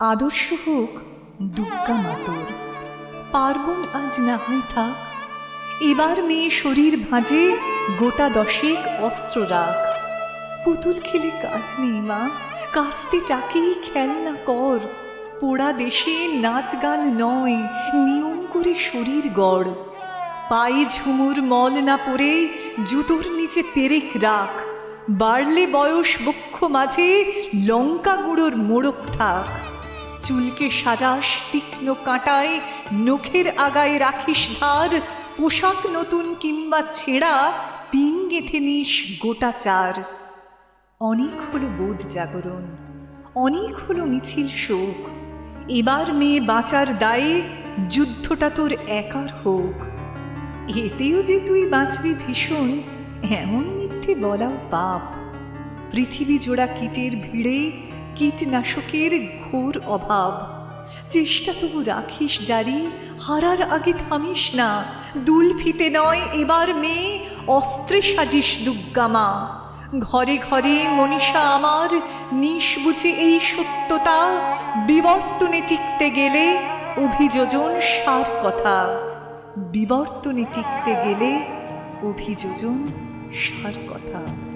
আদর্শ হোক দুর্গা মাতর। পার্বণ আজ না হয় থাক, এবার মেয়ে শরীর ভাঁজে গোটা দশেক অস্ত্র রাখ। পুতুল খেলে কাজ নেই মা, কাস্তে টাকেই খেলনা কর। পোড়া দেশে নাচ গান নয়, নিয়ম করে শরীর গড়। পায়ে ঝুমুর মল না পরে জুতোর নিচে পেরেক রাখ। বাড়লে বয়স বক্ষ মাঝে লঙ্কা গুঁড়োর মোড়ক থাক। চুলকে সাজাস তীক্ষ্ণ কাঁটায়, নখের আগায় রাখিস ধার, পোশাক নতুন কিংবা ছেঁড়া, পিন গেথে নিস গোটা চার। অনেক হলো বোধ জাগরণ, অনেক হলো মিছিল শোক, এবার মেয়ে বাঁচার দায়ে যুদ্ধটা তোর একার হোক। এতেও যে তুই বাঁচবি ভীষণ, এমন মিথ্যে বলাও পাপ। পৃথিবী জোড়া কীটের ভিড়ে কীটনাশকের ঘোর অভাব। চেষ্টা তবু রাখিস জারি, হারার আগে থামিস না। দুল ফিতে নয় এবার মেয়ে, অস্ত্রে সাজিস দুর্গামা ঘরে ঘরে মনীষা আমার, নিশ বুঝে এই সত্যতা। বিবর্তনে টিকতে গেলে অভিযোজন সার কথা। বিবর্তনে টিকতে গেলে অভিযোজন সার কথা।